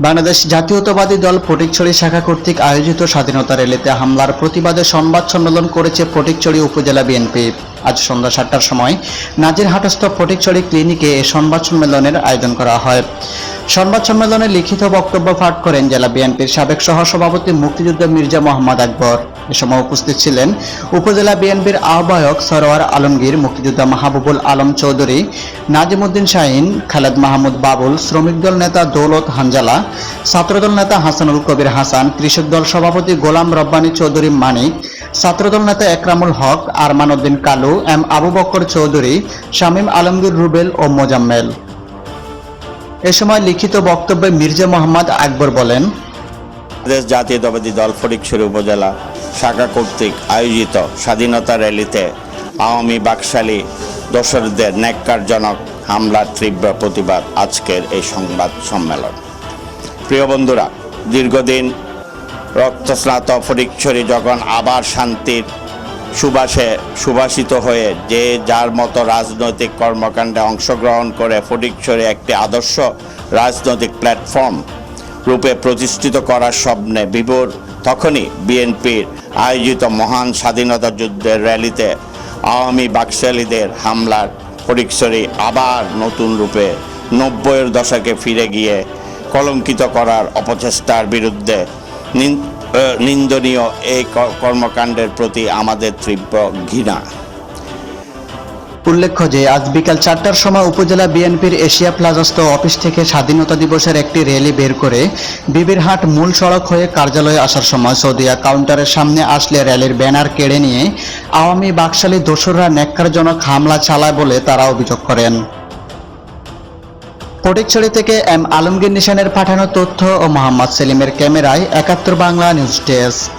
বাংলাদেশ জাতীয়তাবাদী দল ফটিকছড়ি শাখা কর্তৃক আয়োজিত স্বাধীনতা র্যালিতে হামলার প্রতিবাদে সংবাদ সম্মেলন করেছে ফটিকছড়ি উপজেলা বিএনপি। আজ সন্ধ্যা সাতটার সময় নাজিরহাটস্থ ফটিকছড়ি ক্লিনিকে এই সংবাদ সম্মেলনের আয়োজন করা হয়। সংবাদ সম্মেলনে লিখিত বক্তব্য পাঠ করেন জেলা বিএনপির সাবেক সহসভাপতি মুক্তিযোদ্ধা মির্জা মোহাম্মদ আকবর। এ সময় উপস্থিত ছিলেন উপজেলা বিএনপির আহ্বায়ক সরোয়ার আলমগীর, মুক্তিযোদ্ধা মাহবুবুল আলম চৌধুরী, নাজিমুদ্দিন শাহিন, খালেদ মাহমুদ বাবুল, শ্রমিক দল নেতা দৌলত হানজালা, ছাত্রদল নেতা হাসানুল কবির হাসান, কৃষক দল সভাপতি গোলাম রব্বানী চৌধুরী মানিক ছাত্রদল নেতা একরামুল হক আরমান উদ্দিন কালু, এম আবু বক্কর চৌধুরী, শামীম আলমগীর রুবেল ও মোজাম্মেল। এ সময় লিখিত বক্তব্যে মির্জা মোহাম্মদ আকবর বলেন, বাংলাদেশ জাতীয়তাবাদী দল ফটিকছড়ি উপজেলা শাখা কর্তৃক আয়োজিত স্বাধীনতা র্যালিতে আওয়ামী বাকশালী দোসরদের ন্যাক্কারজনক হামলার তীব্র প্রতিবাদ আজকের এই সংবাদ সম্মেলন। প্রিয় বন্ধুরা, দীর্ঘদিন রক্তস্নাত ফটিকছড়ি যখন আবার শান্তির সুবাসে সুবাসিত হয়ে যে যার মতো রাজনৈতিক কর্মকাণ্ডে অংশগ্রহণ করে ফটিকছড়ি একটি আদর্শ রাজনৈতিক প্ল্যাটফর্ম রূপে প্রতিষ্ঠিত করার স্বপ্নে বিভোর, তখনই বিএনপির আয়োজিত মহান স্বাধীনতা যুদ্ধের র্যালিতে আওয়ামী বাকশালীদের হামলার ফটিকছড়ি আবার নতুন রূপে নব্বইয়ের দশকে ফিরে গিয়ে কলঙ্কিত করার অপচেষ্টার বিরুদ্ধে নিন্দনীয় এই কর্মকাণ্ডের প্রতি আমাদের তীব্র ঘৃণা। উল্লেখ্য যে, আজ বিকাল চারটার সময় উপজেলা বিএনপির এশিয়া প্লাজাস্থ অফিস থেকে স্বাধীনতা দিবসের একটি র্যালি বের করে বিবিরহাট মূল সড়ক হয়ে কার্যালয়ে আসার সময় সৌদিয়া কাউন্টারের সামনে আসলে র্যালির ব্যানার কেড়ে নিয়ে আওয়ামী বাকশালী দোসররা ন্যাক্কারজনক হামলা চালায় বলে তারা অভিযোগ করেন। ফটিকছড়ি থেকে এম আলমগীর নিশানের পাঠানো তথ্য ও মোহাম্মদ সেলিমের ক্যামেরায় একাত্তর বাংলা নিউজ ডেস্ক।